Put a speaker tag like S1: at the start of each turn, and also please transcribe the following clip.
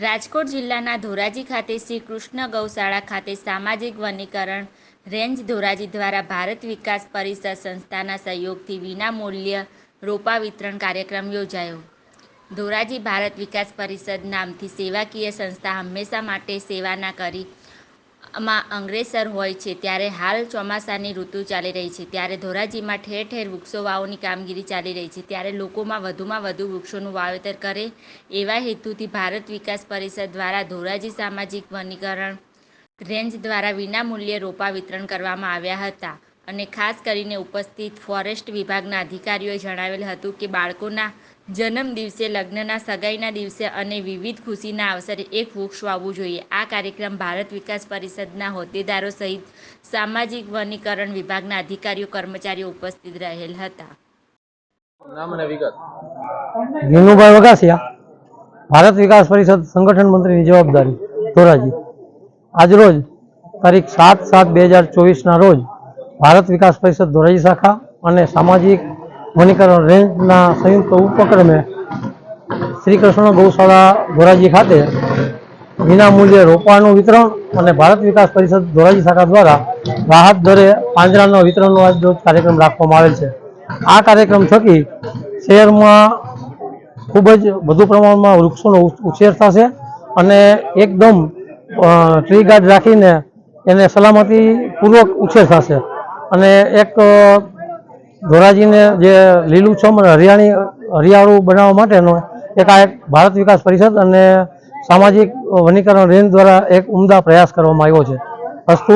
S1: રાજકોટ જિલ્લાના ધોરાજી ખાતે શ્રી કૃષ્ણ ગૌશાળા ખાતે સામાજિક વનીકરણ રેન્જ ધોરાજી દ્વારા ભારત વિકાસ પરિષદ સંસ્થાના સહયોગથી વિનામૂલ્ય રોપા વિતરણ કાર્યક્રમ યોજાયો. ધોરાજી ભારત વિકાસ પરિષદ નામથી સેવાકીય સંસ્થા હંમેશા માટે સેવાના કરી માં અંગ્રેસર હોય છે, ત્યારે હાલ ચોમાસાની ઋતુ ચાલી રહી છે, ત્યારે ધોરાજીમાં ઠેર ઠેર વૃક્ષો વાવોની કામગીરી ચાલી રહી છે, ત્યારે લોકોમાં વધુમાં વધુ વૃક્ષોનું વાવેતર કરે એવા હેતુથી ભારત વિકાસ પરિષદ દ્વારા ધોરાજી સામાજિક વનીકરણ રેન્જ દ્વારા વિનામૂલ્યે રોપા વિતરણ કરવામાં આવ્યા હતા. અને ખાસ કરીને ઉપસ્થિત ફોરેસ્ટ વિભાગના અધિકારીઓએ જણાવેલ હતું કે બાળકોના જન્મ દિવસે લગ્નના સગાઈના દિવસે અને વિવિધ ખુશીના અવસરે એક વૃક્ષ વાવવું જોઈએ. આ કાર્યક્રમ ભારત વિકાસ પરિષદના હોદ્દેદારો સહિત સામાજિક વનીકરણ વિભાગના અધિકારીઓ કર્મચારીઓ ઉપસ્થિત રહેલ હતા.
S2: નામ અને વિગત.
S3: વિનુભાઈ વગાસિયા ભારત વિકાસ પરિષદ સંગઠન મંત્રીની જવાબદારી ધોરાજી. આજરોજ તારીખ સાત સાત બે હજાર ચોવીસના રોજ ભારત વિકાસ પરિષદ ધોરાજી શાખા અને સામાજિક વનીકરણ રેન્જના સંયુક્ત ઉપક્રમે શ્રી કૃષ્ણ ગૌશાળા ધોરાજી ખાતે વિનામૂલ્યે રોપાનું વિતરણ અને ભારત વિકાસ પરિષદ ધોરાજી શાખા દ્વારા રાહત દરે પાંજરાના વિતરણનો આજ કાર્યક્રમ રાખવામાં આવેલ છે. આ કાર્યક્રમ થકી શહેરમાં ખૂબ જ વધુ પ્રમાણમાં વૃક્ષોનો ઉછેર થશે અને એકદમ ટ્રી ગાર્ડ રાખીને એને સલામતીપૂર્વક ઉછેર થશે. અને એક ધોરાજીને જે લીલુંછમ અને હરિયાળી, હરિયાળું બનાવવા માટેનો એક આ એક ભારત વિકાસ પરિષદ અને સામાજિક વનીકરણ રેન્જ દ્વારા એક ઉમદા પ્રયાસ કરવામાં આવ્યો છે. અસ્તુ